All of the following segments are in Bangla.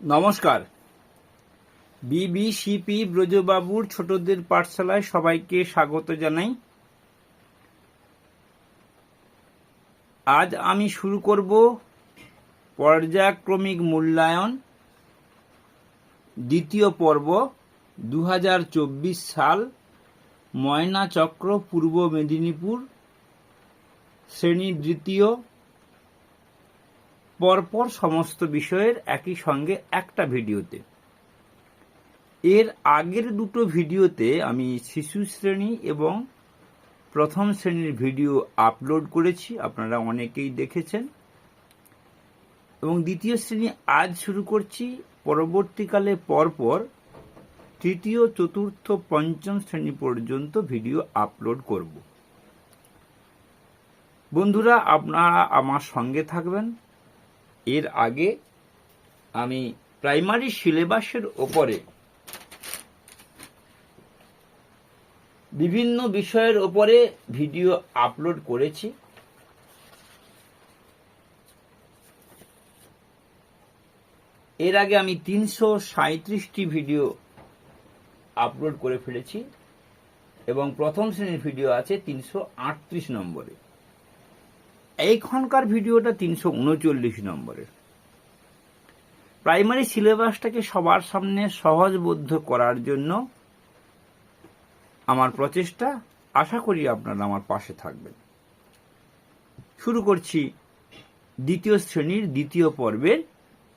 নমস্কার। বিবিসিপি ব্রজবাবুর ছোটদের পাঠশালায় সবাইকে স্বাগত জানাই। আজ আমি শুরু করব পর্যায়ক্রমিক মূল্যায়ন, দ্বিতীয় পর্ব দু হাজার চব্বিশ সাল ময়না চক্র পূর্ব মেদিনীপুর, শ্রেণি দ্বিতীয় পরপর সমস্ত বিষয়ের একই সঙ্গে একটা ভিডিওতে। এর আগের দুটো ভিডিওতে আমি শিশু শ্রেণি এবং প্রথম শ্রেণির ভিডিও আপলোড করেছি, আপনারা অনেকেই দেখেছেন। এবং দ্বিতীয় শ্রেণি আজ শুরু করছি, পরবর্তীকালে পরপর তৃতীয়, চতুর্থ, পঞ্চম শ্রেণি পর্যন্ত ভিডিও আপলোড করব। বন্ধুরা, আপনারা আমার সঙ্গে থাকবেন। এর আগে আমি প্রাইমারি সিলেবাসের ওপরে বিভিন্ন বিষয়ের ওপরে ভিডিও আপলোড করেছি। এর আগে আমি তিনশো সাঁত্রিশটি ভিডিও আপলোড করে ফেলেছি এবং প্রথম শ্রেণির ভিডিও আছে তিনশো আটত্রিশ নম্বরে। এইখানকার ভিডিওটা তিনশো উনচল্লিশ নম্বরের। প্রাইমারি সিলেবাসটাকে সবার সামনে সহজবোধ্য করার জন্য আমার প্রচেষ্টা, আশা করি আপনারা আমার পাশে থাকবেন। শুরু করছি দ্বিতীয় শ্রেণির দ্বিতীয় পর্বের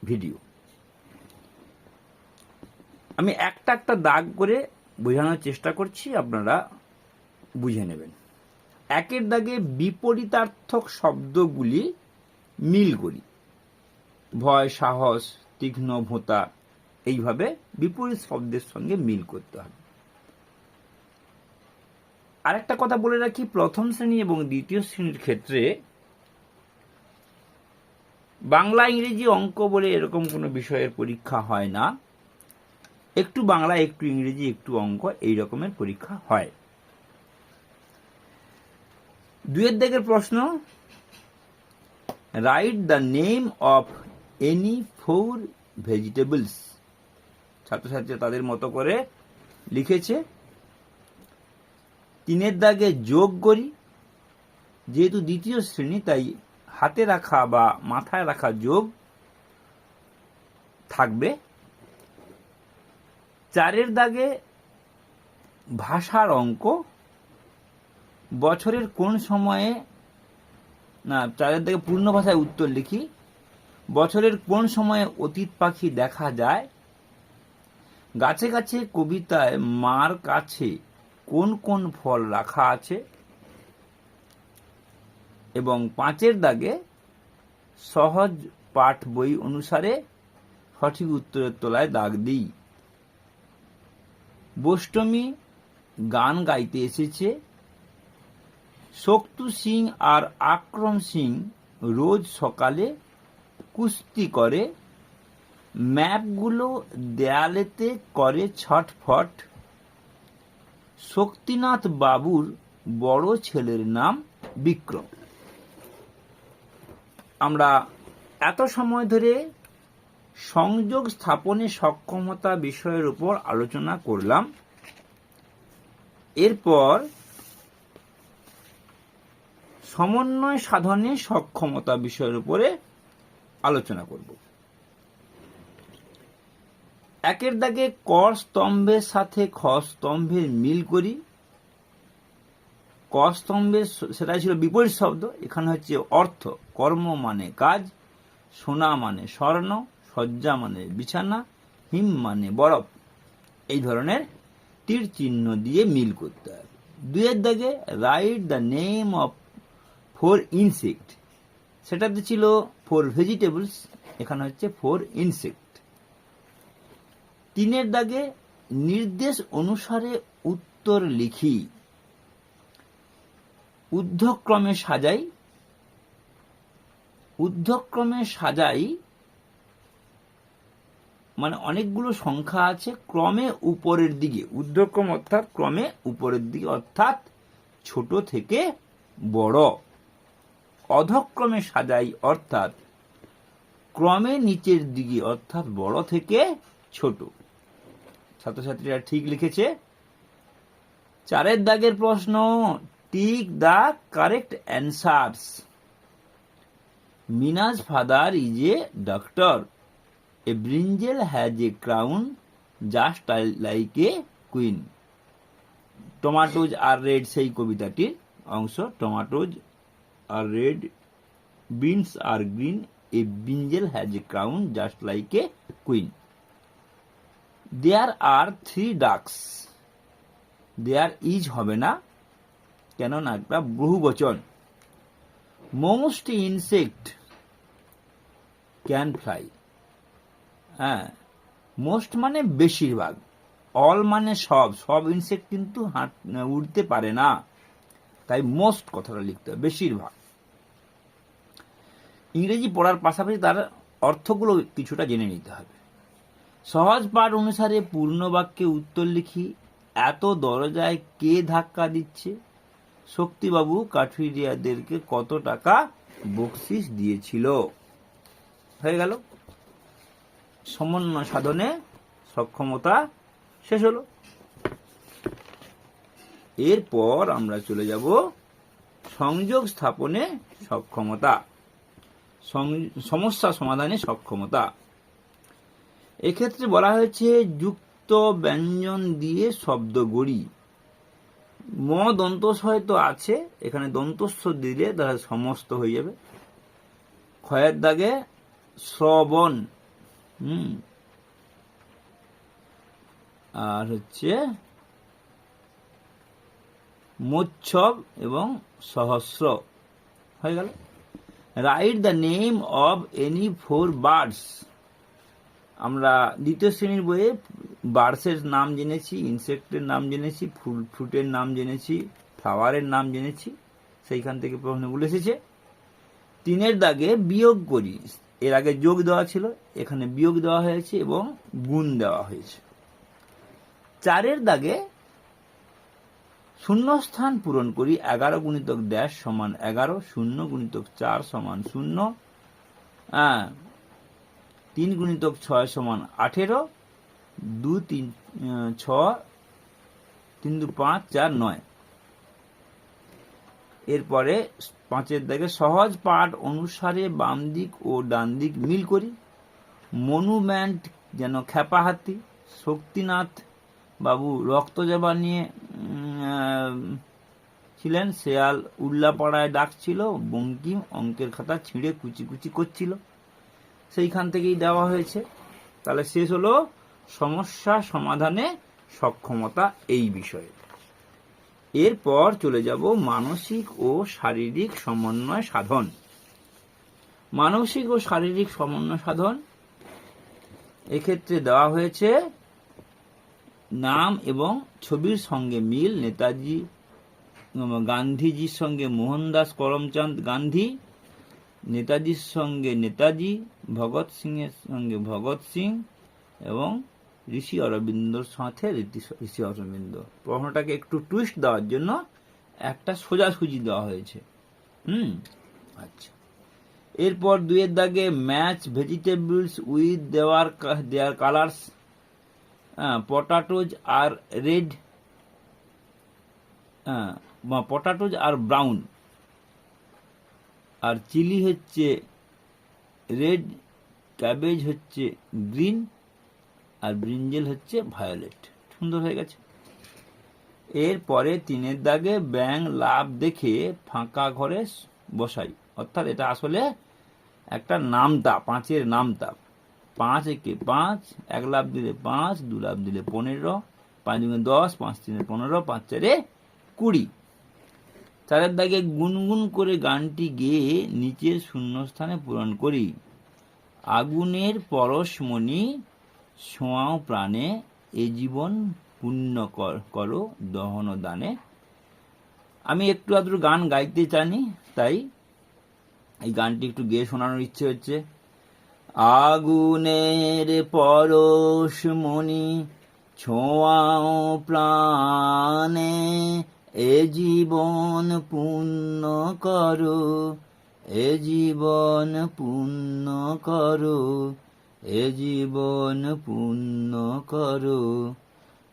ভিডিও। আমি একটা একটা দাগ করে বোঝানোর চেষ্টা করছি, আপনারা বুঝে নেবেন। একের দাগে বিপরীতার্থক শব্দগুলি মিল করি। ভয়, সাহস তীক্ষ্ণ ভোঁতা এইভাবে বিপরীত শব্দের সঙ্গে মিল করতে হবে। আরেকটা কথা বলে রাখি, প্রথম শ্রেণি এবং দ্বিতীয় শ্রেণির ক্ষেত্রে বাংলা, ইংরেজি অঙ্ক বলে এরকম কোনো বিষয়ের পরীক্ষা হয় না। একটু বাংলা, একটু ইংরেজি, একটু অঙ্ক, এই রকমের পরীক্ষা হয়। দুয়ের দিকের প্রশ্ন write the name of any four vegetables ছাত্রছাত্রী তাদের মতো করে লিখেছে। তিনের দাগে যোগ করি, যেহেতু দ্বিতীয় শ্রেণি, তাই হাতে রাখা বা মাথায় রাখা যোগ থাকবে। চারের দাগে ভাষার অঙ্ক বছরের কোন সময়ে, না চারের দিকে পূর্ণ ভাষায় উত্তর লিখি। বছরের কোন সময়ে অতীত পাখি দেখা যায়? গাছে গাছে কবিতায় মার কাছে কোন কোন ফল রাখা আছে? এবং পাঁচের দাগে সহজ পাঠ বই অনুসারে সঠিক উত্তরের তলায় দাগ দিই। বষ্টমী গান গাইতে এসেছে। শক্তু সিং আর আক্রম সিং রোজ সকালে কুস্তি করে, ম্যাপগুলো দেয়ালেতে করে ছটফট। শক্তিনাথ বাবুর বড় ছেলের নাম বিক্রম। আমরা এত সময় ধরে সংযোগ স্থাপনে সক্ষমতা বিষয়ের উপর আলোচনা করলাম। এরপর সমন্বয় সাধনে সক্ষমতা বিষয়ের উপরে আলোচনা করব। একের দাগে ক স্তম্ভের সাথে খ স্তম্ভের মিল করি। ক স্তম্ভের সেটাই ছিল বিপরীত শব্দ, এখানে হচ্ছে অর্থ। কর্ম মানে কাজ, সোনা মানে স্বর্ণ, শয্যা মানে বিছানা, হিম মানে বরফ। এই ধরনের তীর চিহ্ন দিয়ে মিল করতে হবে দুয়ের দাগে write the name of four insect সেটাতে ছিল ফোর ভেজিটেবলস এখানে হচ্ছে ফোর ইনসেক্ট তিনের দাগে নির্দেশ অনুসারে উত্তর লিখি। ঊর্ধ্বক্রমে সাজাই। ঊর্ধ্বক্রমে সাজাই মানে অনেকগুলো সংখ্যা আছে ক্রমে উপরের দিকে। ঊর্ধ্বক্রম অর্থাৎ ক্রমে উপরের দিকে, অর্থাৎ ছোট থেকে বড়। অধক্রমে সাজাই, অর্থাৎ ক্রমে নিচের দিকে, অর্থাৎ বড় থেকে ছোট। ছাত্রছাত্রীরা ঠিক লিখেছে? চারের দাগের প্রশ্ন tick the correct answers. Minaj father is a doctor. A brinjal has a crown, just like a queen. Tomatoes are red সেই কবিতাটির অংশ, tomatoes are red beans are green a brinjal has a crown just like a queen there are three ducks there is হবে না, কেননা একটা বহু বচন মোস্ট ইনসেক্ট ক্যান ফ্লাই হ্যাঁ মোস্ট মানে বেশিরভাগ। অল মানে সব। সব ইনসেক্ট কিন্তু হাঁট উড়তে পারে না। তাই মোস্ট কথাটা লিখতে হবে, বেশিরভাগ। ইংরেজি পড়ার পাশাপাশি তার অর্থগুলো কিছুটা জেনে নিতে হবে। সহজ পাঠ অনুসারে পূর্ণ বাক্যে উত্তর লিখি, এত দরজায় কে ধাক্কা দিচ্ছে? শক্তিবাবু কাঠুরিয়াদেরকে কত টাকা বকশিস দিয়েছিল? হয়ে গেল। সমন্বয় সাধনে সক্ষমতা শেষ হলো। এরপর আমরা চলে যাব সংযোগ স্থাপনে সক্ষমতা। সমস্যা সমাধানে সক্ষমতা। এক্ষেত্রে বলা হয়েছে যুক্ত ব্যঞ্জন দিয়ে শব্দ গড়ি। ম দন্তস্বয় তো আছে, এখানে দন্তস্ব দিলে তাহলে সমস্ত হয়ে যাবে। ক্ষয়ের দাগে শ্রবণ, হুম। আর হচ্ছে মোচ্ছব এবং সহস্র। হয়ে গেল। Write the name of any four birds আমরা দ্বিতীয় শ্রেণির বইয়ে বার্ডসের নাম জেনেছি, ইনসেক্টের নাম জেনেছি, ফুল, ফ্রুটের নাম জেনেছি, ফ্লাওয়ারের নাম জেনেছি, সেইখান থেকে প্রশ্নগুলো এসেছে। তিনের দাগে বিয়োগ করি। এর আগে যোগ দেওয়া ছিল, এখানে বিয়োগ দেওয়া হয়েছে এবং গুণ দেওয়া হয়েছে। চারের দাগে শূন্যস্থান পূরণ করি এগারো গুণিতক ড্যাশ সমান এগারো, শূন্য গুণিতক চার সমান শূন্য হ্যাঁ তিন গুণিতক ছয় সমান আঠেরো, দু, তিন ছ তিন, দু, পাঁচ, চার, নয়। এরপরে পাঁচের দিকে সহজ পাঠ অনুসারে বাম দিক ও ডান দিক মিল করি। মনুমেন্ট যেন খেপা হাতি, শক্তিনাথ বাবু রক্ত জবা নিয়ে ছিলেন, শেয়াল উল্লাপাড়ায় ডাকছিল বঙ্কিম অঙ্কের খাতা ছিঁড়ে কুচি কুচি করছিল। সেইখান থেকেই দেওয়া হয়েছে। তাহলে শেষ হলো সমস্যা সমাধানে সক্ষমতা এই বিষয়ে। এরপর চলে যাব মানসিক ও শারীরিক সমন্বয় সাধন। মানসিক ও শারীরিক সমন্বয় সাধন এক্ষেত্রে দেওয়া হয়েছে নাম এবং ছবির সঙ্গে মিল নেতাজি গান্ধীজির সঙ্গে মোহনদাস করমচাঁদ গান্ধী, নেতাজির সঙ্গে নেতাজি, ভগৎ সিং এর সঙ্গে ভগৎ সিং এবং ঋষি অরবিন্দর সাথে ঋষি অরবিন্দ। প্রশ্নটাকে একটু টুইস্ট দেওয়ার জন্য একটা সোজাসুজি দেওয়া হয়েছে। হুম? আচ্ছা। এরপর দুয়ের দাগে ম্যাচ ভেজিটেবলস উইথ দেওয়ার their colours potatoes are red potatoes are brown আর চিলি হচ্ছে রেড ক্যাবেজ হচ্ছে গ্রিন আর ব্রিঞ্জেল হচ্ছে ভায়োলেট সুন্দর হয়ে গেছে। এরপরে তিনের দাগে ব্যাং লাভ দেখে ফাঁকা ঘরে বসাই। অর্থাৎ এটা আসলে একটা নামতা, পাঁচের নামতা। পাঁচ একে পাঁচ, এক লাভ দিলে পাঁচ, দু লাভ দিলে পনেরো, পাঁচ দুগুণে দশ, পাঁচ তিনে পনেরো, পাঁচ চারে কুড়ি। চারের দাগে গুনগুন করে গানটি গেয়ে নিচের শূন্যস্থানে পূরণ করি। আগুনের পরশমণি ছোঁয়াও প্রাণে, এ জীবন পুণ্য কর- দহন দানে। আমি একটু আধটু গান গাইতে জানি, তাই এই গানটি একটু গেয়ে শোনানোর ইচ্ছে হচ্ছে। আগুনের পরশমণি ছোঁয়াও প্রাণে, এ জীবন পূর্ণ করো, এ জীবন পূর্ণ করো, এ জীবন পূর্ণ করো,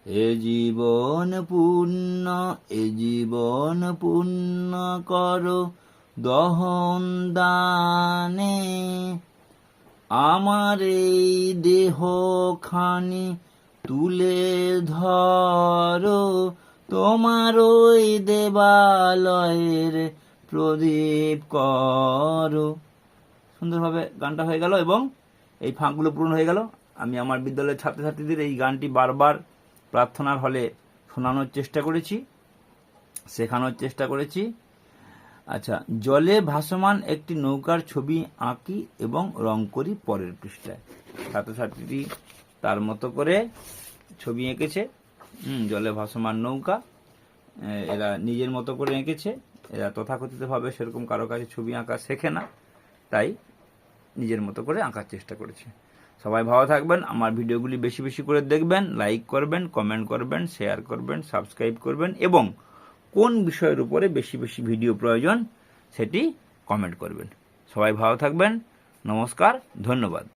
এ জীবন পূর্ণ, এ জীবন পূর্ণ করো, দহন দানে আমার এই দেহ খানি তুলে ধরো, তোমার ওই দেবালয়ের প্রদীপ করো। সুন্দরভাবে গানটা হয়ে গেল এবং এই ফাঁকগুলো পূরণ হয়ে গেল। আমি আমার বিদ্যালয়ের ছাত্রছাত্রীদের এই গানটি বারবার প্রার্থনার হলে শোনানোর চেষ্টা করেছি, শেখানোর চেষ্টা করেছি। আচ্ছা জলে ভাসমান একটি নৌকার ছবি আঁকি এবং রং করি পরের পৃষ্ঠায়। ছাত্রছাত্রীটি তার মতো করে ছবি এঁকেছে। হুম, জলে ভাসমান নৌকা এরা নিজের মতো করে এঁকেছে। এরা তথাকথিতভাবে সেরকম কারও কাছে ছবি আঁকা শেখে না তাই নিজের মতো করে আঁকার চেষ্টা করেছে। সবাই ভালো থাকবেন আমার ভিডিওগুলি বেশি বেশি করে দেখবেন লাইক করবেন কমেন্ট করবেন শেয়ার করবেন সাবস্ক্রাইব করবেন এবং কোন বিষয়ের উপরে বেশি বেশি ভিডিও প্রয়োজন সেটি কমেন্ট করবেন। সবাই ভালো থাকবেন। নমস্কার, ধন্যবাদ।